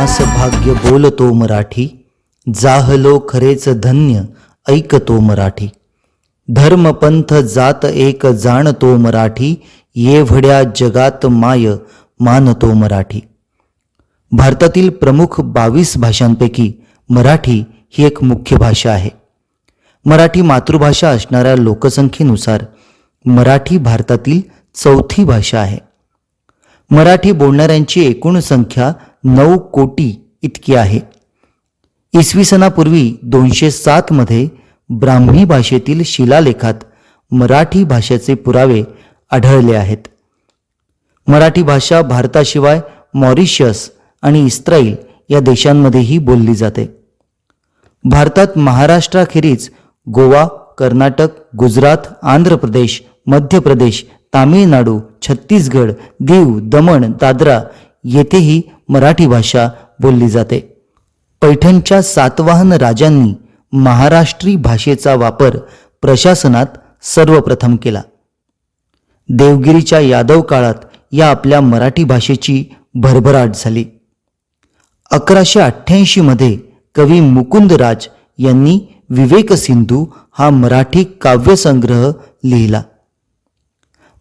लाभले भाग्य बोलतो मराठी जाहलो खरेच धन्य ऐकतो मराठी. धर्मपंथ जात एक जाणतो मराठी येवढ्या जगात माय मानतो मराठी. भारतातील प्रमुख बावीस भाषांपैकी मराठी ही एक मुख्य भाषा आहे. मराठी मातृभाषा असणाऱ्या लोकसंख्येनुसार मराठी भारतातील चौथी भाषा आहे. मराठी बोलणाऱ्यांची एकूण संख्या नऊ कोटी इतकी आहे. इसवी सनापूर्वी दोनशे सातमध्ये ब्राह्मी भाषेतील शिलालेखात मराठी भाषेचे पुरावे आढळले आहेत. मराठी भाषा भारताशिवाय मॉरिशियस आणि इस्रायल या देशांमध्येही बोलली जाते. भारतात महाराष्ट्राखेरीज गोवा कर्नाटक गुजरात आंध्र प्रदेश मध्य प्रदेश तामिळनाडू छत्तीसगड दीव दमण दादरा येथेही मराठी भाषा बोलली जाते. पैठणच्या सातवाहन राजांनी महाराष्ट्री भाषेचा वापर प्रशासनात सर्वप्रथम केला. देवगिरीच्या यादव काळात या आपल्या मराठी भाषेची भरभराट झाली. अकराशे अठ्ठ्याऐंशीमध्ये कवी मुकुंदराज यांनी विवेक सिंधू हा मराठी काव्यसंग्रह लिहिला.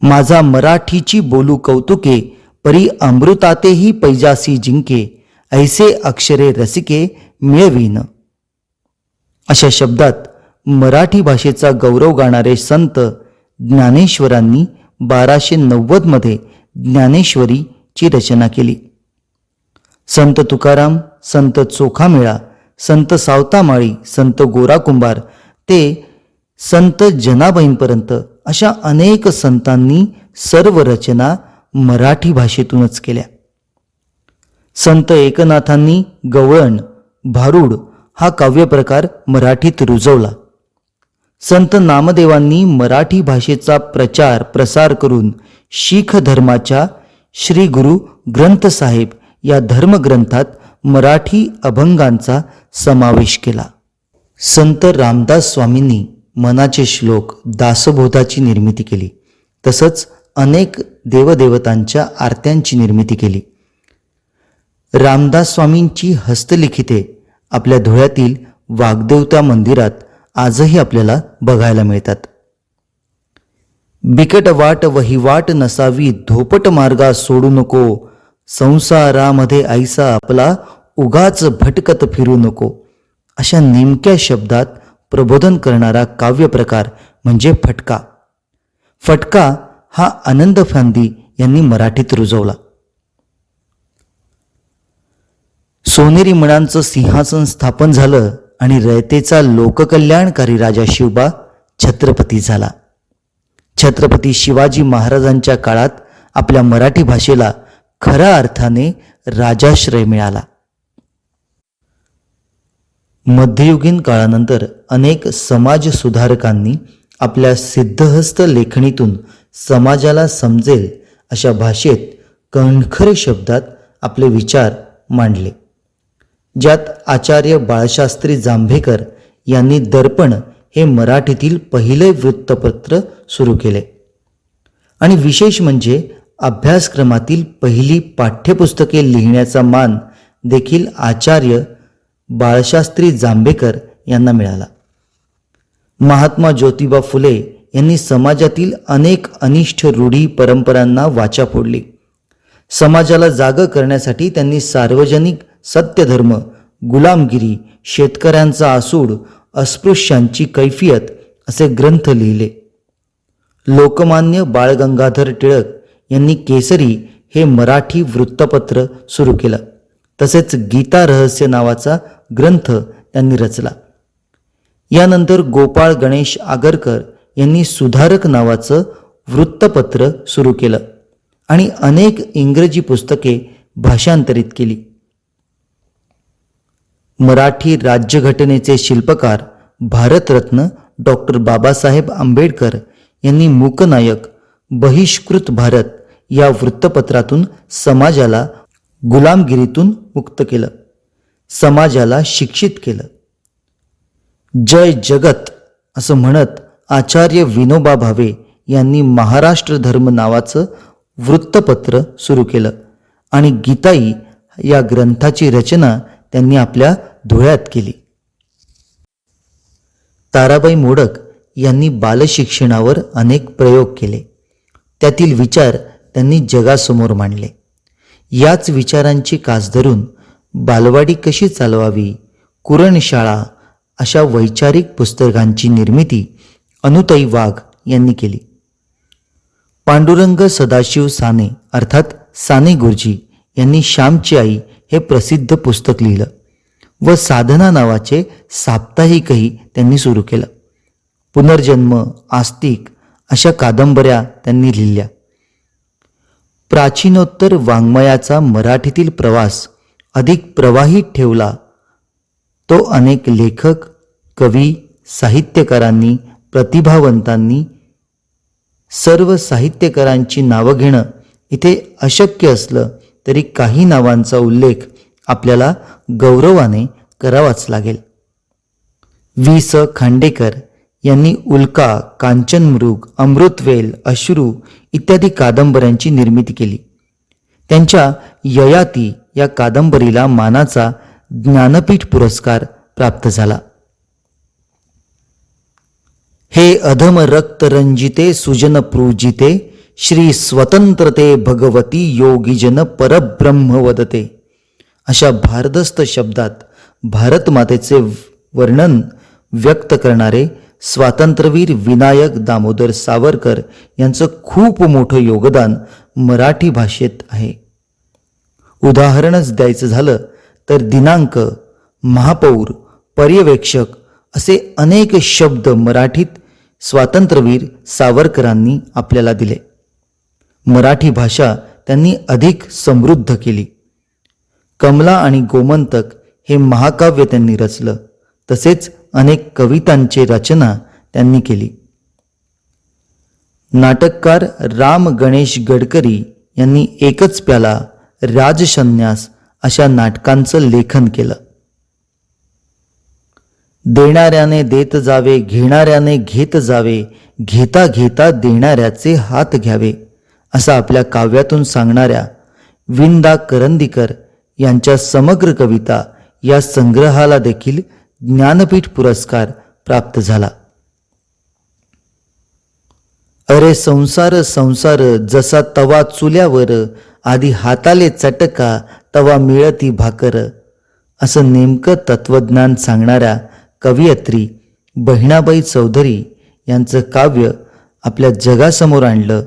माझा मराठीची बोलू कौतुके परी अमृतातेही पैजासी जिंके ऐसे अक्षरे रसिके मिळवीन. अशा शब्दात मराठी भाषेचा गौरव गाणारे संत ज्ञानेश्वरांनी बाराशे नव्वदमध्ये ज्ञानेश्वरीची रचना केली. संत तुकाराम संत चोखामेळा संत सावतामाळी संत गोरा कुंभार ते संत जनाबाईंपर्यंत अशा अनेक संतांनी सर्व रचना मराठी भाषेतूनच केल्या. संत एकनाथांनी गवळण भारूड हा काव्यप्रकार मराठीत रुजवला. संत नामदेवांनी मराठी भाषेचा प्रचार प्रसार करून शीख धर्माच्या श्री गुरु ग्रंथसाहेब या धर्मग्रंथात मराठी अभंगांचा समावेश केला. संत रामदास स्वामींनी मनाचे श्लोक दासबोधाची निर्मिती केली. तसंच अनेक देवदेवतांच्या आरत्यांची निर्मिती केली. रामदास स्वामींची हस्तलिखिते आपल्या धुळ्यातील वाग्देवता मंदिरात आजही आपल्याला बघायला मिळतात. बिकट वाट वहिवाट नसावी धोपट मार्गा सोडू नको. संसारामध्ये आईसा आपला उगाच भटकत फिरू नको. अशा नेमक्या शब्दात प्रबोधन करणारा काव्यप्रकार म्हणजे फटका. फटका हा आनंद फांदी यांनी मराठीत रुजवला. सोनेरी मणांचं सिंहासन स्थापन झालं आणि रयतेचा लोककल्याणकारी राजा शिवबा छत्रपती झाला. छत्रपती शिवाजी महाराजांच्या काळात आपल्या मराठी भाषेला खऱ्या अर्थाने राजाश्रय मिळाला. मध्ययुगीन काळानंतर अनेक समाज सुधारकांनी आपल्या सिद्धहस्त लेखणीतून समाजाला समजेल अशा भाषेत कणखरे शब्दात आपले विचार मांडले. ज्यात आचार्य बाळशास्त्री जांभेकर यांनी दर्पण हे मराठीतील पहिले वृत्तपत्र सुरू केले. आणि विशेष म्हणजे अभ्यासक्रमातील पहिली पाठ्यपुस्तके लिहिण्याचा मान देखील आचार्य बाळशास्त्री जांभेकर यांना मिळाला. महात्मा ज्योतिबा फुले यांनी समाजातील अनेक अनिष्ट रूढी परंपरांना वाचा फोडली. समाजाला जाग करण्यासाठी त्यांनी सार्वजनिक सत्यधर्म गुलामगिरी शेतकऱ्यांचा आसूड अस्पृश्यांची कैफियत असे ग्रंथ लिहिले. लोकमान्य बाळगंगाधर टिळक यांनी केसरी हे मराठी वृत्तपत्र सुरू केलं. तसेच गीता रहस्य नावाचा ग्रंथ त्यांनी रचला. यानंतर गोपाळ गणेश आगरकर यांनी सुधारक नावाचं वृत्तपत्र सुरू केलं आणि अनेक इंग्रजी पुस्तके भाषांतरित केली. मराठी राज्यघटनेचे शिल्पकार भारतरत्न डॉक्टर बाबासाहेब आंबेडकर यांनी मूकनायक बहिष्कृत भारत या वृत्तपत्रातून समाजाला गुलामगिरीतून मुक्त केलं समाजाला शिक्षित केलं. जय जगत असं म्हणत आचार्य विनोबा भावे यांनी महाराष्ट्र धर्म नावाचं वृत्तपत्र सुरू केलं आणि गीताई या ग्रंथाची रचना त्यांनी आपल्या धुळ्यात केली. ताराबाई मोडक यांनी बालशिक्षणावर अनेक प्रयोग केले. त्यातील विचार त्यांनी जगासमोर मांडले. याच विचारांची कास धरून बालवाडी कशी चालवावी कुरणशाळा अशा वैचारिक पुस्तकांची निर्मिती अनुताई वाघ यांनी केली. पांडुरंग सदाशिव साने अर्थात साने गुरुजी यांनी श्यामची आई हे प्रसिद्ध पुस्तक लिहिलं व साधना नावाचे साप्ताहिकही त्यांनी सुरू केलं. पुनर्जन्म आस्तिक अशा कादंबऱ्या त्यांनी लिहिल्या. प्राचीनोत्तर वाङ्मयाचा मराठीतील प्रवास अधिक प्रवाहित ठेवला तो अनेक लेखक कवी साहित्यकारांनी प्रतिभावंतांनी सर्व साहित्यकारांची नावं घेणं इथे अशक्य असलं तरी काही नावांचा उल्लेख आपल्याला गौरवाने करावाच लागेल. वि स. खांडेकर यांनी उल्का कांचनमृग अमृतवेल अश्रू इत्यादी कादंबऱ्यांची निर्मिती केली. त्यांच्या ययाती या कादंबरीला मानाचा ज्ञानपीठ पुरस्कार प्राप्त झाला. हे अधम रक्त रंजिते सुजन प्रूजिते श्री स्वतंत्रते भगवती योगीजन परब्रह्म वदते. अशा भारदस्त शब्दात भारतमातेचे वर्णन व्यक्त करणारे स्वातंत्र्यवीर विनायक दामोदर सावरकर यांचं खूप मोठं योगदान मराठी भाषेत आहे. उदाहरणच द्यायचं झालं तर दिनांक महापौर पर्यवेक्षक असे अनेक शब्द मराठीत स्वातंत्र्यवीर सावरकरांनी आपल्याला दिले. मराठी भाषा त्यांनी अधिक समृद्ध केली. कमला आणि गोमंतक हे महाकाव्य त्यांनी रचलं. तसेच अनेक कवितांची रचना त्यांनी केली. नाटककार राम गणेश गडकरी यांनी एकच प्याला राजसन्यास अशा नाटकांचं लेखन केलं. देणाऱ्याने देत जावे घेणाऱ्याने घेत जावे घेता घेता देणाऱ्याचे हात घ्यावे असं आपल्या काव्यातून सांगणाऱ्या विंदा करंदीकर यांच्या समग्र कविता या संग्रहाला देखील ज्ञानपीठ पुरस्कार प्राप्त झाला. अरे संसार संसार जसा तवा चुल्यावर आधी हाताले चटका तवा मिळती भाकर असं नेमकं तत्वज्ञान सांगणाऱ्या कवयित्री बहिणाबाई चौधरी यांचं काव्य आपल्या जगासमोर आणलं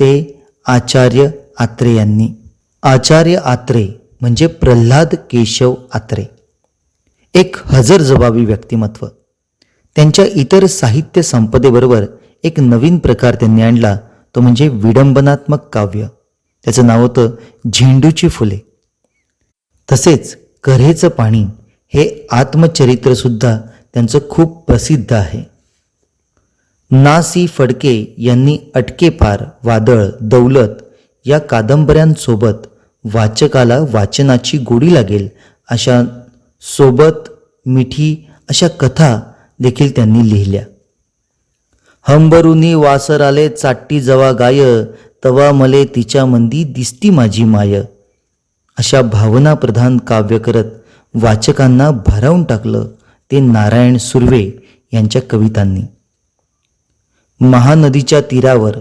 ते आचार्य आत्रे यांनी. आचार्य आत्रे म्हणजे प्रल्हाद केशव आत्रे. एक हजर जबाबी व्यक्तिमत्व. त्यांच्या इतर साहित्य संपदेबरोबर एक नवीन प्रकार त्यांनी आणला तो म्हणजे विडंबनात्मक काव्य. त्याचं नाव होतं झेंडूची फुले. तसेच कऱ्हेचं पाणी. हे आत्मचरित्रसुद्धा त्यांचं खूप प्रसिद्ध आहे. ना सी फडके यांनी अटकेपार वादळ दौलत या कादंबऱ्यांसोबत वाचकाला वाचनाची गोडी लागेल अशा सोबत मिठी अशा कथा देखील त्यांनी लिहिल्या. हंबरुनी वासर आले चाट्टी जवा गाय तवा मले तिच्या मंदी दिसती माझी माय अशा भावनाप्रधान काव्य करत वाचकांना भारावून टाकलं ते नारायण सुर्वे यांच्या कवितांनी. महानदीच्या तीरावर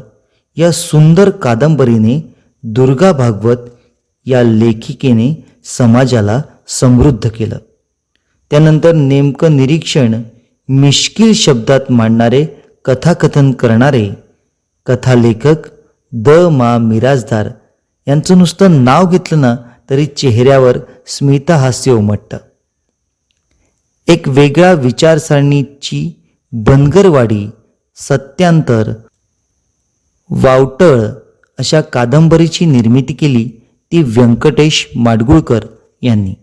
या सुंदर कादंबरीने दुर्गा भागवत या लेखिकेने समाजाला समृद्ध केलं. त्यानंतर नेमकं निरीक्षण मिश्किल शब्दात मांडणारे कथाकथन करणारे कथालेखक द मा मिराजदार यांचं नुसतं नाव घेतलं ना तरी चेहऱ्यावर स्मितहास्य उमटतं. एक वेगळ्या विचारसरणीची बनगरवाडी सत्यांतर वावटळ अशा कादंबरीची निर्मिती केली ती व्यंकटेश माडगुळकर यांनी.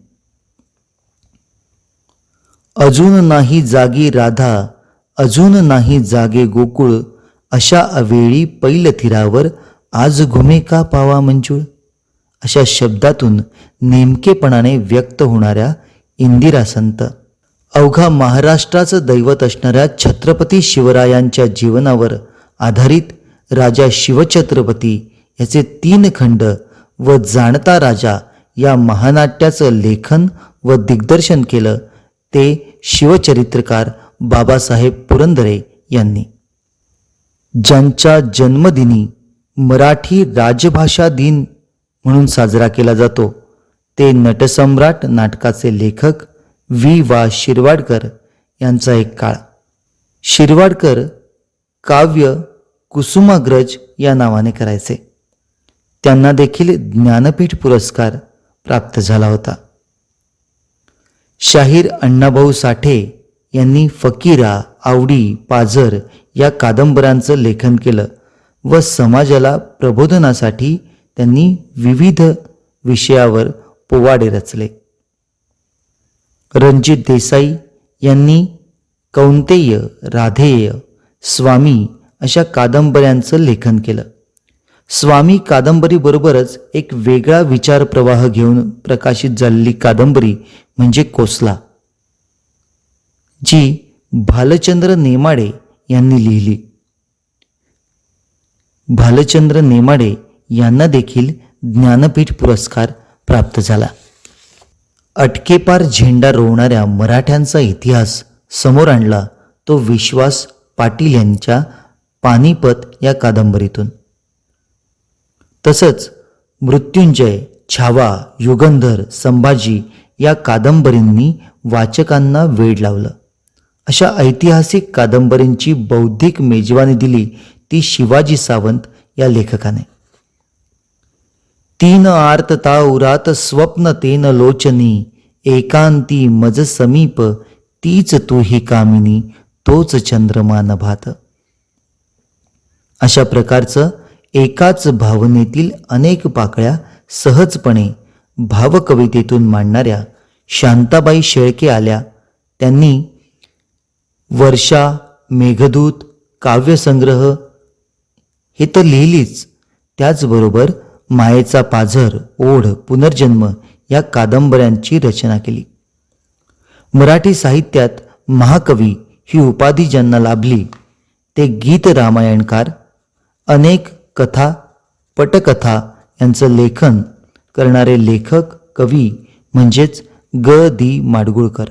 अजून नाही जागी राधा अजून नाही जागे गोकुळ अशा अवेळी पैलथिरावर आज घुमे का पावा मंजूळ? अशा शब्दातून नेमकेपणाने व्यक्त होणाऱ्या इंदिरा संत. अवघा महाराष्ट्राचं दैवत असणाऱ्या छत्रपती शिवरायांच्या जीवनावर आधारित राजा शिवछत्रपती याचे तीन खंड व जाणता राजा या महानाट्याचं लेखन व दिग्दर्शन केलं ते शिवचरित्रकार बाबासाहेब पुरंदरे यांनी. ज्यांच्या जन्मदिनी मराठी राजभाषा दिन म्हणून साजरा केला जातो. ते नटसम्राट नाटकाचे लेखक वी वा. शिरवाडकर यांचा एक काळ. शिरवाडकर काव्य कुसुमाग्रज या नावाने करायचे. त्यांना देखील ज्ञानपीठ पुरस्कार प्राप्त झाला होता. शाहीर अण्णाभाऊ साठे यांनी फकीरा आवडी पाझर या कादंबऱ्यांचं लेखन केलं व समाजाला प्रबोधनासाठी त्यांनी विविध विषयावर पोवाडे रचले. रणजित देसाई यांनी कौंतेय राधेय स्वामी अशा कादंबऱ्यांचं लेखन केलं. स्वामी कादंबरीबरोबरच एक वेगळा विचार प्रवाह घेऊन प्रकाशित झालेली कादंबरी म्हणजे कोसला जी भालचंद्र नेमाडे यांनी लिहिली. भालचंद्र नेमाडे यांना देखील ज्ञानपीठ पुरस्कार प्राप्त झाला. अटकेपार झेंडा रोवणाऱ्या मराठ्यांचा इतिहास समोर आणला तो विश्वास पाटील यांच्या पानिपत या कादंबरीतून. तसंच मृत्युंजय छावा युगंधर संभाजी या कादंबरींनी वाचकांना वेड लावलं. अशा ऐतिहासिक कादंबरींची बौद्धिक मेजवानी दिली ती शिवाजी सावंत या लेखकाने. तीन आर्तता उरात स्वप्न तेन लोचनी एकांती मज समीप तीच तू ही कामिनी तोच चंद्रमा नभात अशा प्रकारचं एकाच भावनेतील अनेक पाकळ्या सहजपणे भावकवितेतून मांडणाऱ्या शांताबाई शेळके आल्या. त्यांनी वर्षा मेघदूत काव्यसंग्रह हे तर लिहिलीच. त्याचबरोबर मायेचा पाझर ओढ पुनर्जन्म या कादंबऱ्यांची रचना केली. मराठी साहित्यात महाकवी ही उपाधी ज्यांना लाभली ते गीत रामायणकार अनेक कथा पटकथा यांचं लेखन करणारे लेखक कवी म्हणजेच ग. दी. माडगुळकर.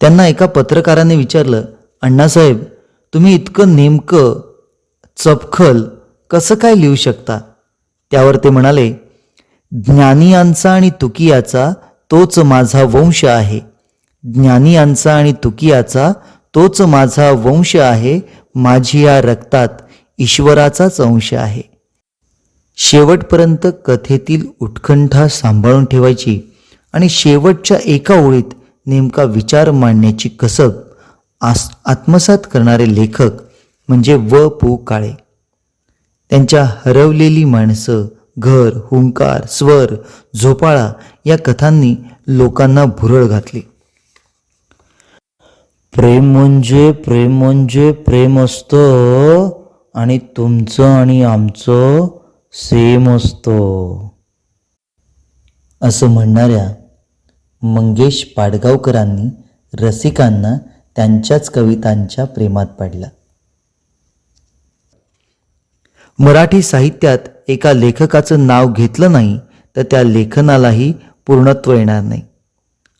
त्यांना एका पत्रकाराने विचारलं अण्णासाहेब तुम्ही इतकं नेमकं चपखल कसं काय लिहू शकता? त्यावर ते म्हणाले ज्ञानियांचा आणि तुकियाचा तोच माझा वंश आहे. ज्ञानियांचा आणि तुकियाचा तोच माझा वंश आहे. माझी या रक्तात ईश्वराचाच अंश आहे. शेवटपर्यंत कथेतील उत्कंठा सांभाळून ठेवायची आणि शेवटच्या एका ओळीत नेमका विचार मांडण्याची कसब आस आत्मसात करणारे लेखक म्हणजे व पु काळे. त्यांच्या हरवलेली माणसं घर हुंकार स्वर झोपाळा या कथांनी लोकांना भुरळ घातली. प्रेम म्हणजे प्रेम म्हणजे प्रेम असतं आणि तुमचं आणि आमचं सेम असतं. असं म्हणणाऱ्या मंगेश पाडगावकरांनी रसिकांना त्यांच्याच कवितांच्या प्रेमात पाडला. मराठी साहित्यात एका लेखकाचं नाव घेतलं नाही तर त्या लेखनालाही पूर्णत्व येणार नाही.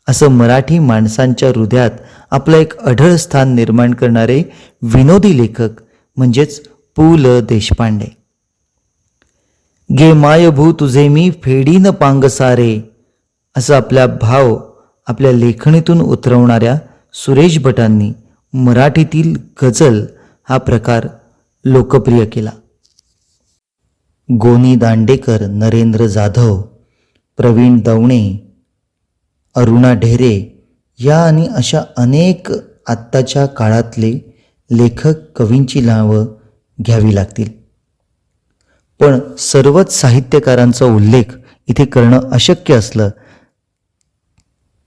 असं मराठी माणसांच्या हृदयात आपलं एक अढळ स्थान निर्माण करणारे विनोदी लेखक म्हणजेच पु. ल. देशपांडे. गे मायभू तुझे मी फेडीन पांग सारे असं आपल्या भाव आपल्या लेखणीतून उतरवणाऱ्या सुरेश भटांनी मराठीतील गझल हा प्रकार लोकप्रिय केला. गोनी दांडेकर नरेंद्र जाधव प्रवीण दवणे अरुणा ढेरे या आणि अशा अनेक आत्ताच्या काळातले लेखक कवींची नावं घ्यावी लागतील. पण सर्वच साहित्यकारांचा उल्लेख इथे करणं अशक्य असलं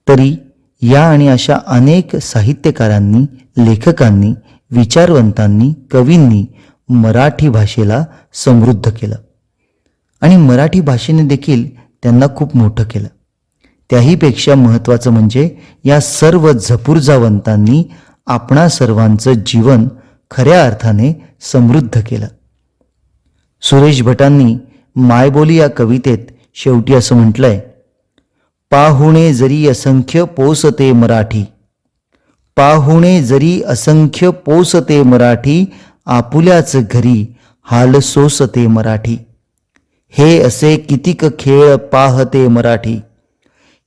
तरी या आणि अशा अनेक साहित्यकारांनी लेखकांनी विचारवंतांनी कवींनी मराठी भाषेला समृद्ध केलं. आणि मराठी भाषेने देखील त्यांना खूप मोठं केलं. त्याहीपेक्षा महत्त्वाचं म्हणजे या सर्व झपूर्जावंतांनी आपणा सर्वांचं जीवन खऱ्या अर्थाने समृद्ध केलं. सुरेश भटांनी मायबोली या कवितेत शेवटी असं म्हटलंय पाहुणे जरी असंख्य पोसते मराठी पाहुणे जरी असंख्य पोसते मराठी आपुल्याच घरी हाल सोसते मराठी. हे असे कितीक खेळ पाहते मराठी?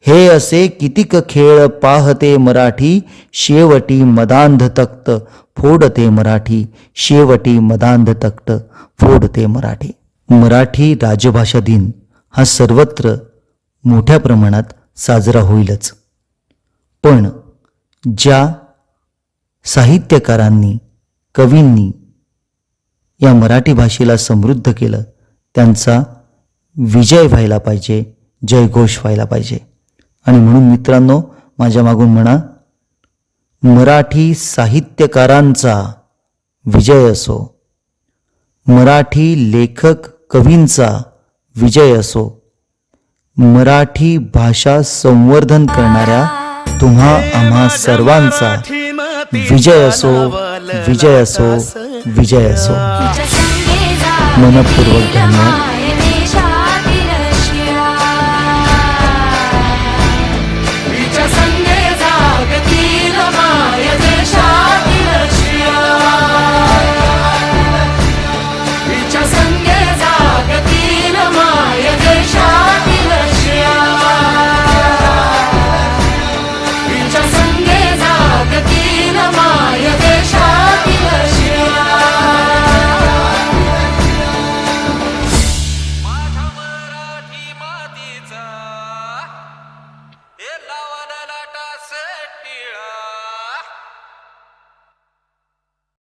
हे असे कितीक खेळ पाहते मराठी? शेवटी मदांध तक्त फोडते मराठी. शेवटी मदांध तक्त फोडते मराठी. मराठी राजभाषा दिन हा सर्वत्र मोठ्या प्रमाणात साजरा होईलच. पण ज्या साहित्यकारांनी कवींनी या मराठी भाषेला समृद्ध केलं त्यांचा विजय व्हायला पाहिजे जयघोष व्हायला पाहिजे. आणि म्हणून मित्रांनो माझ्या मागून म्हणा मराठी साहित्यकारांचा विजय असो मराठी लेखक कवींचा विजय असो मराठी भाषा संवर्धन करणाऱ्या तुम्हा आम्हा सर्वांचा विजय असो विजय असो विजय असो. तिच्या संगे जा मनपूर्वक धन्यवाद